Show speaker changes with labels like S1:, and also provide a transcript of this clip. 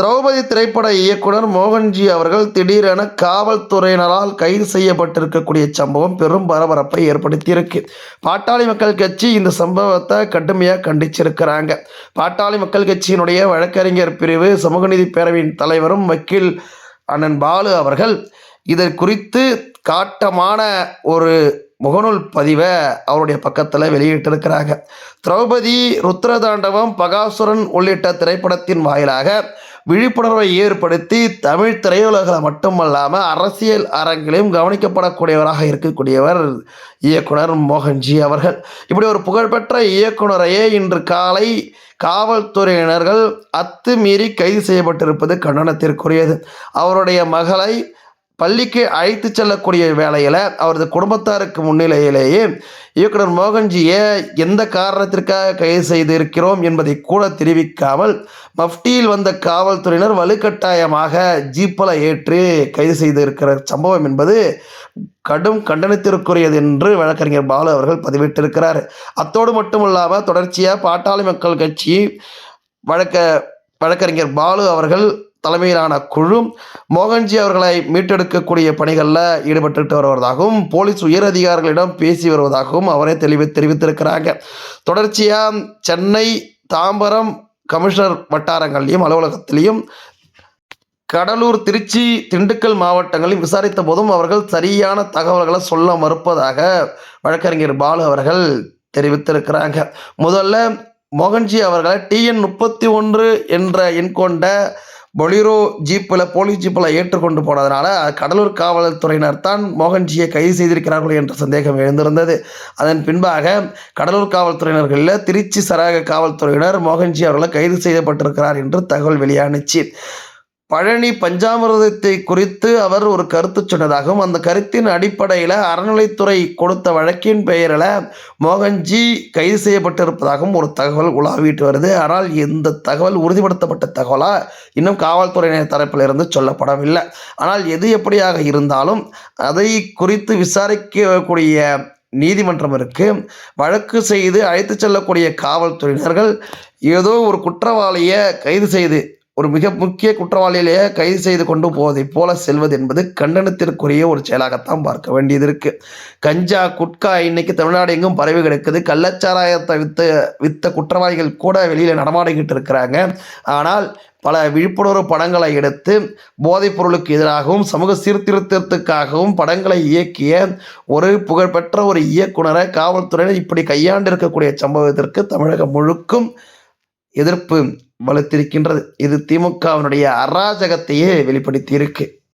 S1: திரௌபதி திரைப்பட இயக்குனர் மோகன்ஜி அவர்கள் திடீரென காவல்துறையினரால் கைது செய்யப்பட்டிருக்கக்கூடிய சம்பவம் பெரும் பரபரப்பை ஏற்படுத்தியிருக்கு. பாட்டாளி மக்கள் கட்சி இந்த சம்பவத்தை கடுமையாக கண்டிச்சிருக்கிறாங்க. பாட்டாளி மக்கள் கட்சியினுடைய வழக்கறிஞர் பிரிவு சமூக நீதி பேரவையின் தலைவரும் வக்கீல் அண்ணன் பாலு அவர்கள் இதை குறித்து காட்டமான ஒரு முகநூல் பதிவை அவருடைய பக்கத்தில் வெளியிட்டிருக்கிறாங்க. திரௌபதி ருத்ரதாண்டவம் பகாசுரன் உள்ளிட்ட திரைப்படத்தின் வாயிலாக விழிப்புணர்வை ஏற்படுத்தி தமிழ் திரையுலகில் மட்டுமல்லாமல் அரசியல் அரங்கிலையும் கவனிக்கப்படக்கூடியவராக இருக்கக்கூடியவர் இயக்குனர் மோகன்ஜி அவர்கள். இப்படி ஒரு புகழ்பெற்ற இயக்குனரையே இன்று காலை காவல்துறையினர்கள் அத்துமீறி கைது செய்யப்பட்டிருப்பது கண்டனத்திற்குரியது. அவருடைய மகளை பள்ளிக்கு அழைத்து செல்லக்கூடிய வேளையில் அவரது குடும்பத்தாருக்கு முன்னிலையிலேயே இயக்குனர் மோகன்ஜியை எந்த காரணத்திற்காக கைது செய்திருக்கிறோம் என்பதை கூட தெரிவிக்காமல் மஃப்டியில் வந்த காவல்துறையினர் வலுக்கட்டாயமாக ஜீப்பில் ஏற்று கைது செய்திருக்கிற சம்பவம் என்பது கடும் கண்டனத்திற்குரியது என்று வழக்கறிஞர் பாலு அவர்கள் பதிவிட்டிருக்கிறார். அத்தோடு மட்டுமல்லாமல் தொடர்ச்சியாக பாட்டாளி மக்கள் கட்சி வழக்க வழக்கறிஞர் பாலு அவர்கள் தலைமையிலான குழு மோகன்ஜி அவர்களை மீட்டெடுக்கக்கூடிய பணிகளில் ஈடுபட்டு வருவதாகவும் போலீஸ் உயர் அதிகாரிகளிடம் பேசி வருவதாகவும் அவரே தெளிவு தெரிவித்திருக்கிறாங்க. தொடர்ச்சியாக சென்னை தாம்பரம் கமிஷனர் வட்டாரங்களையும் அலுவலகத்திலையும் கடலூர் திருச்சி திண்டுக்கல் மாவட்டங்களில் விசாரித்த போதும் அவர்கள் சரியான தகவல்களை சொல்ல மறுப்பதாக வழக்கறிஞர் பாலு அவர்கள் தெரிவித்திருக்கிறாங்க. முதல்ல மோகன்ஜி அவர்களை டிஎன் முப்பத்தி ஒன்று என்ற எண் கொண்ட பொலிரோ ஜீப்பில் போலீஸ் ஜீப்பில் ஏற்றுக்கொண்டு போனதுனால கடலூர் காவல்துறையினர் தான் மோகன்ஜியை கைது செய்திருக்கிறார்கள் என்ற சந்தேகம் எழுந்திருந்தது. அதன் பின்பாக கடலூர் காவல்துறையினர்களில் திருச்சி சரக காவல்துறையினர் மோகன்ஜி அவர்களை கைது செய்யப்பட்டிருக்கிறார் என்று தகவல் வெளியானுச்சு. பழனி பஞ்சாமிரதத்தை குறித்து அவர் ஒரு கருத்து சொன்னதாகவும் அந்த கருத்தின் அடிப்படையில் அறநிலைத்துறை கொடுத்த வழக்கின் பெயரில் மோகன்ஜி கைது செய்யப்பட்டிருப்பதாகவும் ஒரு தகவல் உலாவிட்டு வருது. ஆனால் இந்த தகவல் உறுதிப்படுத்தப்பட்ட தகவலா இன்னும் காவல்துறையினர் தரப்பிலிருந்து சொல்லப்படவில்லை. ஆனால் எது எப்படியாக இருந்தாலும் அதை குறித்து விசாரிக்கக்கூடிய நீதிமன்றம் இருக்கு. வழக்கு செய்து அழைத்து செல்லக்கூடிய காவல்துறையினர்கள் ஏதோ ஒரு குற்றவாளியை கைது செய்து ஒரு மிக முக்கிய குற்றவாளியிலேயே கைது செய்து கொண்டு போவதைப் போல செல்வது என்பது கண்டனத்திற்குரிய ஒரு செயலாகத்தான் பார்க்க வேண்டியது இருக்கு. கஞ்சா குட்கா இன்னைக்கு தமிழ்நாடு எங்கும் பரவி கிடக்குது. கள்ளச்சாராயத்தை வித்த வித்த குற்றவாளிகள் கூட வெளியில் நடமாடிக்கிட்டு இருக்கிறாங்க. ஆனால் பல விழிப்புணர்வு படங்களை எடுத்து போதைப் பொருளுக்கு எதிராகவும் சமூக சீர்திருத்தத்துக்காகவும் படங்களை இயக்கிய ஒரு புகழ்பெற்ற ஒரு இயக்குனரை காவல்துறையினர் இப்படி கையாண்டு இருக்கக்கூடிய சம்பவத்திற்கு தமிழகம் முழுக்கும் எதிர்ப்பு வலுத்திருக்கின்றது. இது திமுகவினுடைய அராஜகத்தையே வெளிப்படுத்தி இருக்கு